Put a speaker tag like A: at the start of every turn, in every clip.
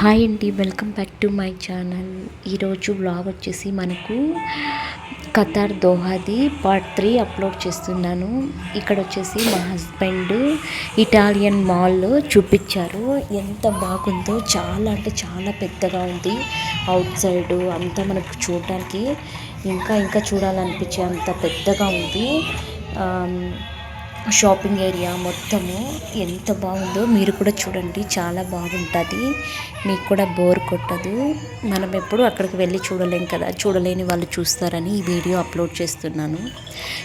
A: Hi అండి welcome back to my channel. ఈరోజు blog వచ్చేసి మనకు ఖతార్ దోహాది పార్ట్ త్రీ అప్లోడ్ చేస్తున్నాను. ఇక్కడ వచ్చేసి మా హస్బెండ్ ఇటాలియన్ మాల్ చూపించారు. ఎంత బాగుందో చాలా అంటే చాలా పెద్దగా ఉంది. అవుట్ సైడ్ అంతా మనకు చూడడానికి ఇంకా ఇంకా చూడాలనిపించే అంత పెద్దగా ఉంది. షాపింగ్ ఏరియా మొత్తము ఎంత బాగుందో మీరు కూడా చూడండి చాలా బాగుంటుంది. మీకు కూడా బోర్ కొట్టదు. మనం ఎప్పుడు అక్కడికి వెళ్ళి చూడలేం కదా చూడలేని వాళ్ళు చూస్తారని ఈ వీడియో అప్లోడ్ చేస్తున్నాను.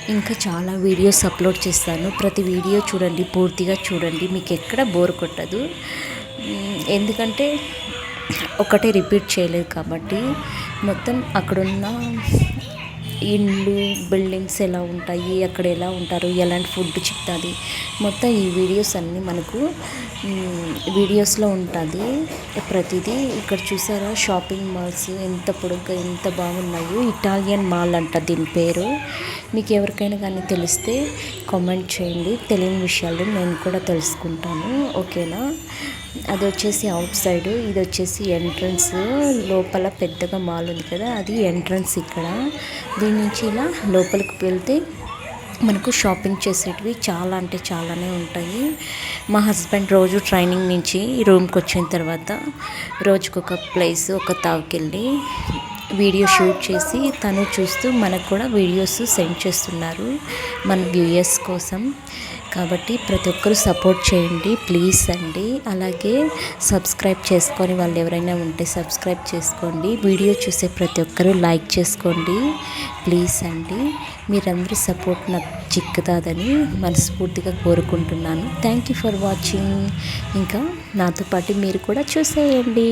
A: ఇంకా చాలా వీడియోస్ అప్లోడ్ చేస్తాను. ప్రతి వీడియో చూడండి పూర్తిగా చూడండి మీకు ఎక్కడ బోర్ కొట్టదు. ఎందుకంటే ఒకటే రిపీట్ చేయలేదు కాబట్టి మొత్తం అక్కడున్న ఇండ్లు బిల్డింగ్స్ ఎలా ఉంటాయి అక్కడ ఎలా ఉంటారు ఎలాంటి ఫుడ్ చిక్తుంది మొత్తం ఈ వీడియోస్ అన్నీ మనకు వీడియోస్లో ఉంటుంది. ప్రతిదీ ఇక్కడ చూసారా? షాపింగ్ మాల్స్ ఎంత పొడుగ్గా ఎంత బాగున్నాయో. ఇటాలియన్ మాల్ అంట దీని పేరు. మీకు ఎవరికైనా కానీ తెలిస్తే కామెంట్ చేయండి. తెలియని విషయాలు నేను కూడా తెలుసుకుంటాను. ఓకేనా? అది వచ్చేసి అవుట్ సైడ్ ఇది వచ్చేసి ఎంట్రన్స్. లోపల పెద్దగా మాల్ ఉంది కదా అది ఎంట్రన్స్ ఇక్కడ. దీని నుంచి ఇలా లోపలికి వెళ్తే మనకు షాపింగ్ చేసేటివి చాలా అంటే చాలానే ఉంటాయి. మా హస్బెండ్ రోజు ట్రైనింగ్ నుంచి రూమ్కి వచ్చిన తర్వాత రోజుకొక ప్లేస్ ఒక తావుకెళ్ళి వీడియో షూట్ చేసి తను చూస్తూ మనకు కూడా వీడియోస్ సెండ్ చేస్తున్నారు మన వ్యూయర్స్ కోసం. కాబట్టి ప్రతి ఒక్కరు సపోర్ట్ చేయండి ప్లీజ్ అండి. అలాగే సబ్స్క్రైబ్ చేసుకొని వాళ్ళు ఎవరైనా ఉంటే సబ్స్క్రైబ్ చేసుకోండి. వీడియో చూసే ప్రతి ఒక్కరూ లైక్ చేసుకోండి ప్లీజ్ అండి. మీరందరి సపోర్ట్ నాకు చిక్కుతుందని మనస్ఫూర్తిగా కోరుకుంటున్నాను. థ్యాంక్ యూ ఫర్ వాచింగ్ ఇంకా నాతో పాటు మీరు కూడా చూసేయండి.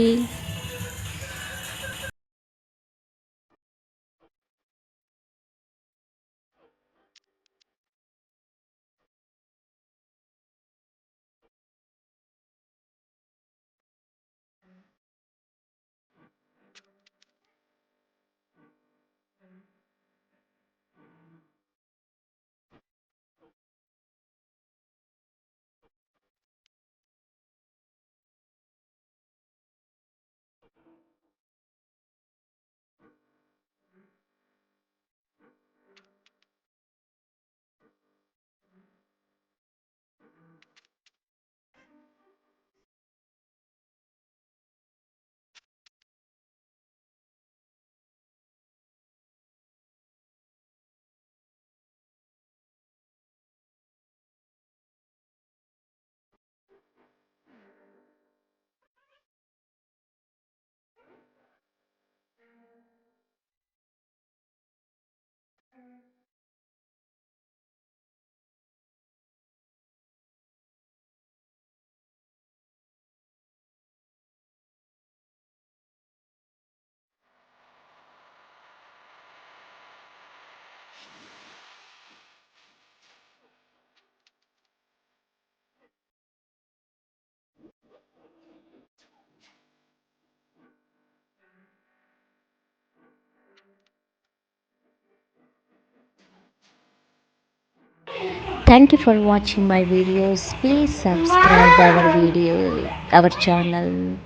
A: Thank you for watching my videos. Please subscribe our video, our channel.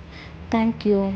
A: Thank you.